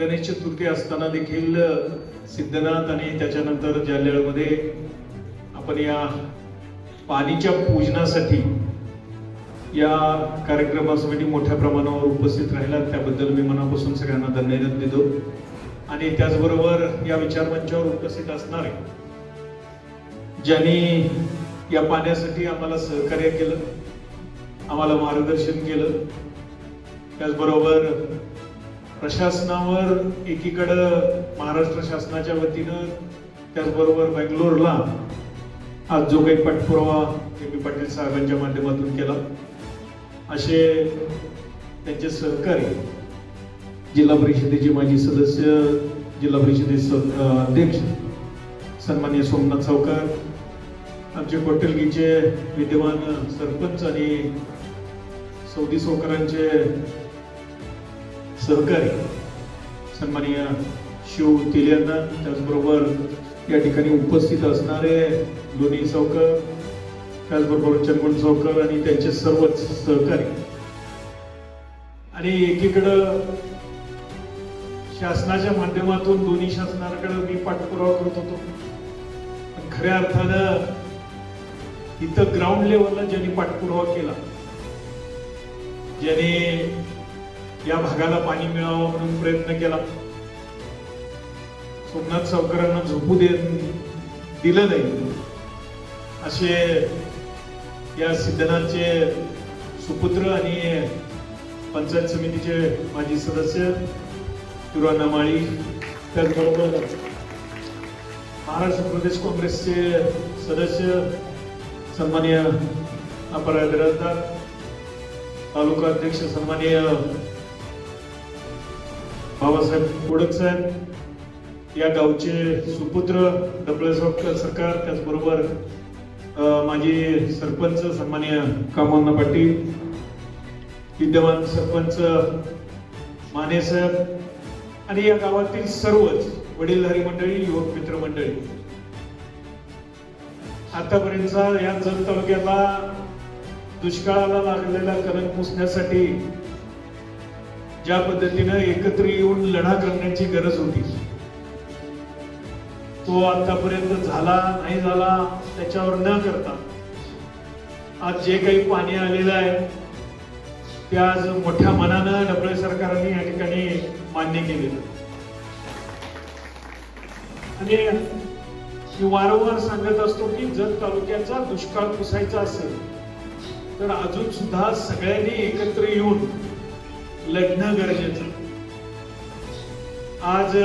गणेश चतुर्थी असताना देखील सिद्धनाथ आणि त्याच्यानंतर जाल्हेळमध्ये आपण या पाणीच्या पूजनासाठी या कार्यक्रमासाठी मोठ्या प्रमाणावर उपस्थित राहिला त्याबद्दल मी मनापासून सगळ्यांना धन्यवाद देतो. आणि त्याचबरोबर या विचारमंचावर उपस्थित असणारे ज्यांनी या पाण्यासाठी आम्हाला सहकार्य केलं आम्हाला मार्गदर्शन केलं त्याचबरोबर प्रशासनावर एकीकडं महाराष्ट्र शासनाच्या वतीनं त्याचबरोबर बेंगलोरला आज जो काही पाठपुरावा एम पी पाटील साहेबांच्या माध्यमातून केला. असे त्यांचे सहकारी जिल्हा परिषदेचे माजी सदस्य जिल्हा परिषदेचे अध्यक्ष सन्मान्य सोमनाथ सावकार आमचे कोटलगीचे विद्यमान सरपंच आणि सौदी सावकारांचे सहकारी सन्माननीय शिव तेलियांना त्याचबरोबर या ठिकाणी उपस्थित असणारे दोन्ही सावकर त्याचबरोबर चंदगुण सावकर आणि त्यांचे सर्वच सहकारी. आणि एकीकडं शासनाच्या माध्यमातून दोन्ही शासनाकडे मी पाठपुरावा करत होतो. पण खऱ्या अर्थानं इथं ग्राउंड लेवलला ज्यांनी पाठपुरावा केला ज्याने या भागाला पाणी मिळावं म्हणून प्रयत्न केला. सोमनाथ सावकरांना झोपू दे दिलं नाही. असे या सिद्धनाथचे सुपुत्र आणि पंचायत समितीचे माजी सदस्य तुराना माळी त्याचबरोबर महाराष्ट्र प्रदेश काँग्रेसचे सदस्य सन्माननीय अपराध बिराजदार तालुका अध्यक्ष सन्माननीय बाबासाहेब कोडक साहेब या गावचे सुपुत्र डबळे सरकार त्याचबरोबर अ, सरपंच सन्माननीय कामोन्ना पाटील विद्यमान सरपंच माने साहेब आणि या गावातील सर्वच वडीलधारी मंडळी युवक मित्र मंडळी. आतापर्यंतचा या जत तालुक्याला दुष्काळाला लागलेला कलंक पुसण्यासाठी ज्या पद्धतीनं एकत्र येऊन लढा करण्याची गरज होती. तो आतापर्यंत झाला नाही झाला त्याच्यावर न करता. आज जे काही पाणी आलेलं आहे ते आज मोठ्या मनानं डबळे सरकारने या ठिकाणी मान्य केलेलं आणि मी वारंवार सांगत असतो की जर तालुक्याचा दुष्काळ पुसायचा असेल तर अजून सुद्धा सगळ्यांनी एकत्र येऊन लढणं गरजेचं. आज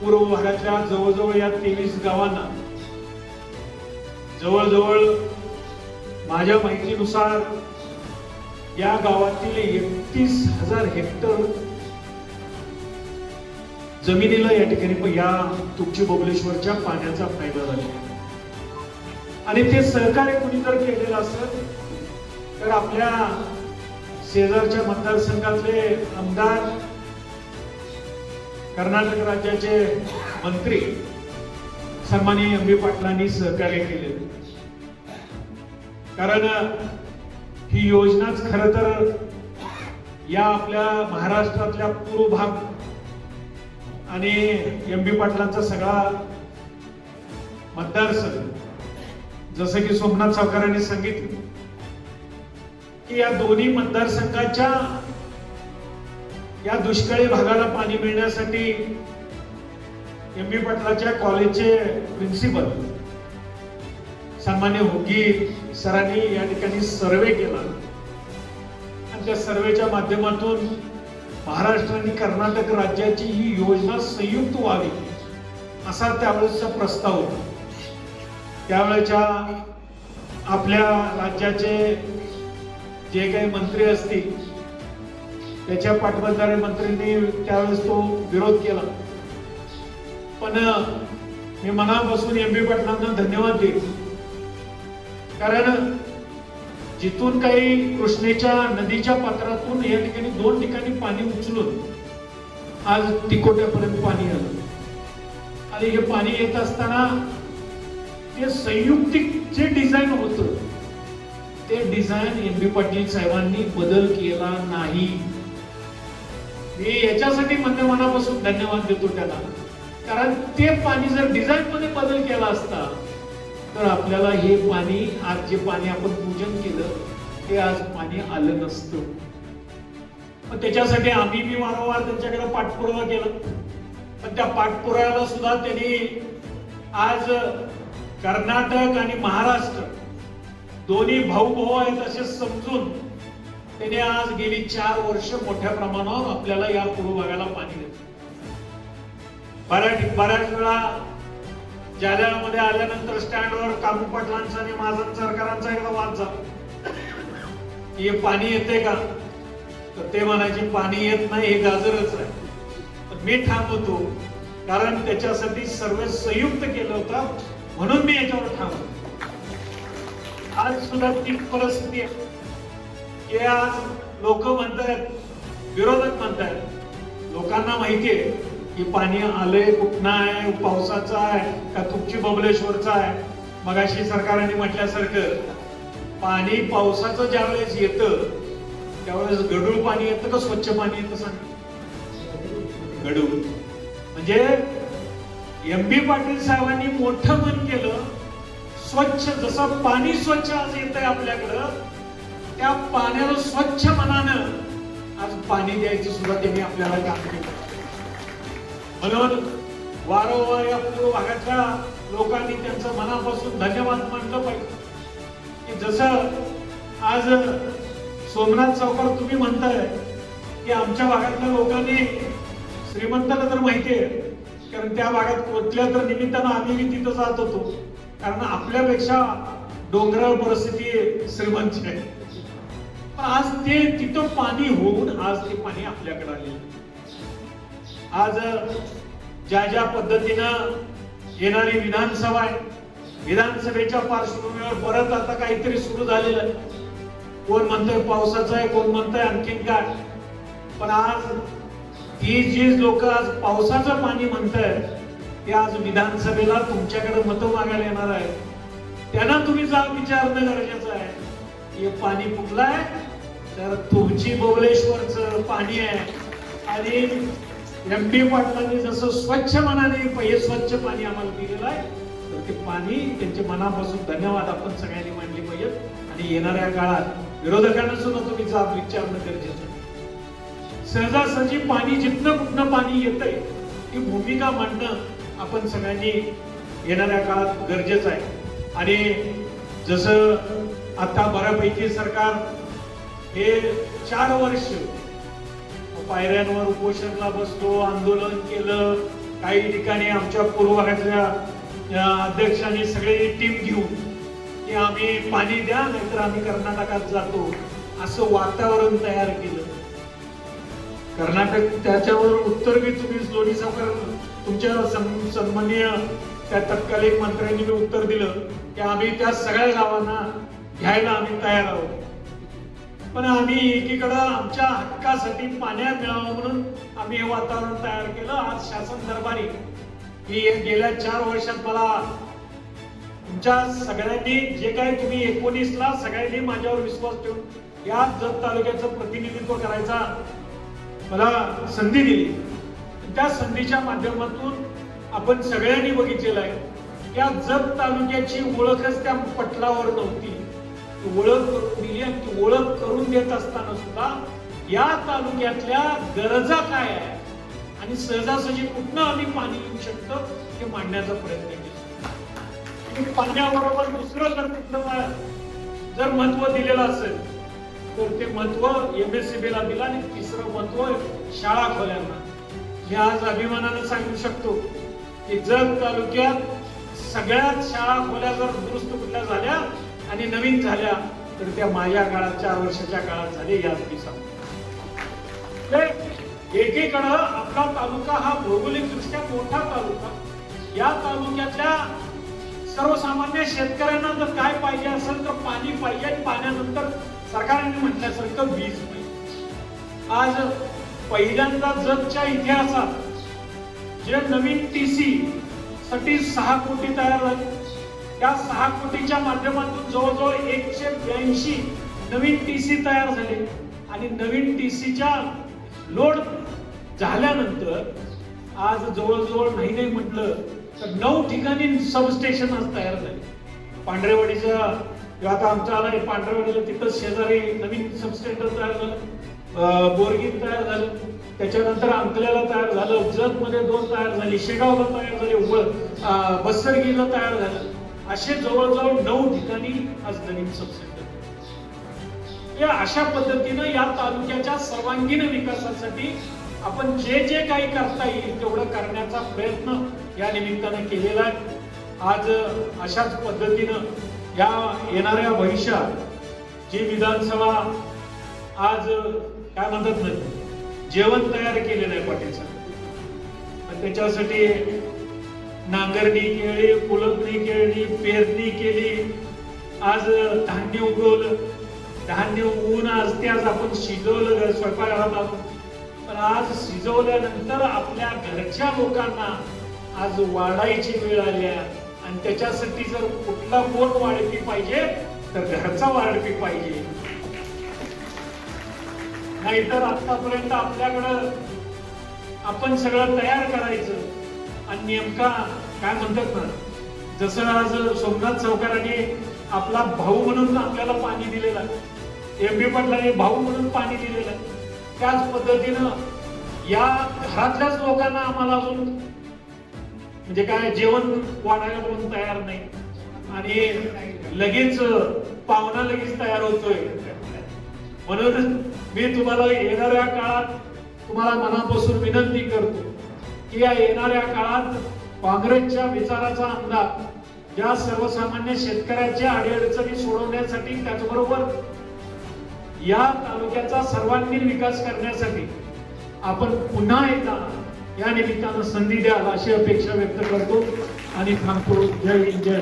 पूर्व भागातल्या जवळजवळ या तेवीस गावांना जवळजवळ माझ्या माहितीनुसार या गावातील एकतीस हजार हेक्टर जमिनीला या ठिकाणी या तुपची बोबलेश्वरच्या पाण्याचा फायदा झाला आणि ते सहकार्य कुणी जर केलेलं असेल तर आपल्या शेजारच्या मतदारसंघातले आमदार कर्नाटक राज्याचे मंत्री सन्माननीय एम बी पाटलांनी सहकार्य केले. कारण ही योजनाच खर तर या आपल्या महाराष्ट्रातल्या पूर्व भाग आणि एम बी पाटलांचा सगळा मतदारसंघ जसं की सोमनाथ सावकारांनी सांगितलं की या दोन्ही मतदारसंघाच्या या दुष्काळी भागाला पाणी मिळण्यासाठी एम बी पाटलाच्या कॉलेजचे प्रिन्सिपल सामान्य होगी सरांनी या ठिकाणी सर्वे केला. आणि त्या सर्वेच्या माध्यमातून महाराष्ट्र आणि कर्नाटक राज्याची ही योजना संयुक्त व्हावी असा त्यावेळेसचा प्रस्ताव होता. त्यावेळेच्या आपल्या राज्याचे जे काही मंत्री असतील त्याच्या पाठबंधारे मंत्र्यांनी त्यावेळेस तो विरोध केला. पण मी मनापासून एम बी पाटलांना धन्यवाद देईन. कारण जिथून काही कृष्णेच्या नदीच्या पात्रातून या ठिकाणी दोन ठिकाणी पाणी उचलून आज तिकोट्यापर्यंत पाणी आलं. आणि हे पाणी येत असताना ते संयुक्तिक जे डिझाईन होतं ते डिझाईन एम बी पाटील साहेबांनी बदल केला नाही. मी याच्यासाठी म्हणणे मनापासून धन्यवाद देतो त्याला कारण ते पाणी जर डिझाईन मध्ये बदल केला असता तर आपल्याला हे पाणी आज जे पाणी आपण पूजन केलं ते आज पाणी आलं नसतं. पण त्याच्यासाठी आम्ही बी वारंवार त्यांच्याकडे पाठपुरावा केला. पण त्या पाठपुराव्याला सुद्धा त्यांनी आज कर्नाटक आणि महाराष्ट्र दोन्ही भाऊ भाऊ आहेत असे समजून त्याने आज गेली चार वर्ष मोठ्या प्रमाणावर आपल्याला या पूर्व भागाला पाणी देत बऱ्याच बऱ्याच वेळा जालन्यामध्ये आल्यानंतर स्टँडवर कामू पाटलांचा आणि माझा सरकारांचा एकदा वाद झाला. हे पाणी येते का? तर ते म्हणायचे पाणी येत नाही हे गाजरच आहे. मी ठाम होतो कारण त्याच्यासाठी सर्व संयुक्त केलं होतं म्हणून मी याच्यावर थांबतो आज सुद्धा ती परिस्थिती आहे. की आज लोक म्हणतायत विरोधक म्हणतायत. लोकांना माहितीये की पाणी आलंय कुठनं आहे पावसाचं आहे का तुमची बबलेश्वरचं आहे? मगाशी सरकारने म्हटल्यासारखं पाणी पावसाचं ज्यावेळेस येतं त्यावेळेस गढूळ पाणी येतं का स्वच्छ पाणी येतं सांग? गडूळ म्हणजे एम पी पाटील साहेबांनी मोठं मन केलं स्वच्छ जसं पाणी स्वच्छ आज येत आहे आपल्याकडं त्या पाण्याला स्वच्छ मनानं आज पाणी द्यायचं सुद्धा त्यांनी आपल्याला काम केलं म्हणून वारंवार या पूर्व भागातल्या लोकांनी त्यांचं मनापासून धन्यवाद मानलं पाहिजे. की जसं आज सोमनाथ चौकार तुम्ही म्हणताय की आमच्या भागातल्या लोकांनी श्रीमंताला तर माहिती आहे कारण त्या भागात कोणत्या तर निमित्तानं आम्ही तिथं जात होतो. कारण आपल्यापेक्षा डोंगराळ परिस्थिती श्रीमंत आहे. पण आज ते तिथं पाणी होऊन आज ते पाणी आपल्याकडे आले. आज ज्या ज्या पद्धतीनं येणारी विधानसभा आहे विधानसभेच्या पार्श्वभूमीवर परत आता काहीतरी सुरू झालेलं आहे. कोण म्हणतोय पावसाचं आहे कोण म्हणतोय आणखीन काय? पण आज ही जी लोक आज पावसाचं पाणी म्हणतायत ते आज विधानसभेला तुमच्याकडे मतं मागायला येणार आहे त्यांना तुम्ही जाब विचारणं गरजेचं आहे. हे पाणी कुठलं आहे? तर तुमची बबलेश्वरचं पाणी आहे. आणि एम पी पाटलांनी जसं स्वच्छ मनाने हे स्वच्छ पाणी आम्हाला दिलेलं आहे तर ते पाणी त्यांच्या मनापासून धन्यवाद आपण सगळ्यांनी मानले पाहिजेत आणि येणाऱ्या काळात विरोधकांना सुद्धा तुम्ही जाब विचारणं गरजेचं आहे. सहजासहजी पाणी जिथनं कुठनं पाणी येतंय ही भूमिका मांडणं आपण सगळ्यांनी येणाऱ्या काळात गरजेचं आहे. आणि जसं आता बऱ्यापैकी सरकार हे चार वर्ष पायऱ्यांवर उपोषणला बसलो आंदोलन केलं काही ठिकाणी आमच्या पूर्व अध्यक्षांनी सगळी टीम घेऊन की आम्ही पाणी द्या नाहीतर आम्ही कर्नाटकात जातो असं वातावरण तयार केलं. कर्नाटक त्याच्यावर उत्तर बी तुम्ही लोणी साखर तुमच्या सन्माननीय त्या तत्कालीन मंत्र्यांनी मी उत्तर दिलं की आम्ही त्या सगळ्या गावांना घ्यायला आम्ही तयार आहोत. पण आम्ही एकीकडं आमच्या हक्कासाठी पाण्या मिळावं म्हणून आम्ही हे वातावरण तयार केलं. आज शासन दरबारी की गेल्या चार वर्षात मला तुमच्या सगळ्यांनी जे काय तुम्ही एकोणीसला सगळ्यांनी माझ्यावर विश्वास ठेवून या जत तालुक्याचं प्रतिनिधित्व करायचा मला संधी दिली. त्या संधीच्या माध्यमातून आपण सगळ्यांनी बघितलेलं आहे. या जत तालुक्याची ओळखच त्या पटलावर नव्हती. ती ओळख करून दिली आणि ती ओळख करून देत असताना सुद्धा या तालुक्यातल्या गरजा काय आहे आणि सहजासहजी कुठनं आम्ही पाणी येऊ शकतो हे मांडण्याचा प्रयत्न केला. पाण्याबरोबर दुसरं जर कुठलं जर महत्त्व दिलेलं असेल तर ते महत्त्व एम एस सी दिलं आणि तिसरं महत्त्व शाळा खोल्यांना मी आज अभिमानानं सांगू शकतो की जत तालुक्यात सगळ्यात शाळा खोल्या जर दुरुस्त कुठल्या झाल्या आणि नवीन झाल्या तर त्या माझ्या काळात चार वर्षाच्या काळात झाले याच मी सांगतो ते एकीकडं आपला तालुका हा भौगोलिक दृष्ट्या मोठा तालुका. या तालुक्यातल्या सर्वसामान्य शेतकऱ्यांना जर काय पाहिजे असेल तर पाणी पाहिजे आणि पाण्यानंतर सरकारने म्हटल्यासारखं वीज पाहिजे आज पहिल्यांदा जगच्या इतिहासात जे नवीन टीसी साठी सहा कोटी तयार झाले. त्या सहा कोटीच्या माध्यमातून जवळजवळ एकशे ब्याऐंशी नवीन टीसी तयार झाले. आणि नवीन टीसीच्या लोड झाल्यानंतर आज जवळजवळ नाही नाही म्हटलं तर नऊ ठिकाणी सबस्टेशन आज तयार झाले. पांढरेवाडीचं जो आता आमचा आलाय पांढरेवाडीला तिथं शेजारी नवीन सबस्टेशन तयार झालं. बोरगीत तयार झालं. त्याच्यानंतर अंकल्याला तयार झालं जतमध्ये दोन तयार झाली शेगावला तयार झाले उबळ बसरगीला तयार झालं. असे जवळजवळ नऊ ठिकाणी आज नवीन सबसेंटर या अशा पद्धतीनं या तालुक्याच्या सर्वांगीण विकासासाठी आपण जे जे काही करता येईल तेवढं करण्याचा प्रयत्न या निमित्तानं केलेला आहे. आज अशाच पद्धतीनं या येणाऱ्या भविष्यात जी विधानसभा आज काय म्हणतात ना जेवण तयार केलेलं आहे पाटील त्याच्यासाठी नांगरणी केली कुलपणी केली पेरणी केली. आज धान्य उगवलं. धान्य उगवून आज ते आज आपण शिजवलं स्वयंपाक स्वयंपाकघरात आहोत पण आज शिजवल्यानंतर आपल्या घरच्या लोकांना आज वाढायची वेळ आली आहे. आणि त्याच्यासाठी जर कुठला पोट वाढपी पाहिजे तर घरचा वाढपी पाहिजे. नाहीतर आतापर्यंत आपल्याकडं आपण सगळं तयार करायचं. आणि नेमका काय म्हणतात ना जसं आज सोमनाथ चौकाराने आपला भाऊ म्हणून आपल्याला पाणी दिलेलं एम बी पाटलाने भाऊ म्हणून पाणी दिलेलं त्याच पद्धतीनं या घरातल्याच लोकांना आम्हाला अजून म्हणजे काय जेवण वाढायला कोण तयार नाही. आणि लगेच पाहुणा लगेच तयार होतोय. म्हणून मी तुम्हाला येणाऱ्या काळात तुम्हाला मनापासून विनंती करतो की या येणाऱ्या काळात काँग्रेसच्या विचाराचा अंदाज या सर्वसामान्य शेतकऱ्यांच्या अडीअडचणी सोडवण्यासाठी त्याचबरोबर या तालुक्याचा सर्वांगीण विकास करण्यासाठी आपण पुन्हा एकदा या निमित्तानं संधी द्याल अशी अपेक्षा व्यक्त करतो. आणि थांबतो. जय हिंद जय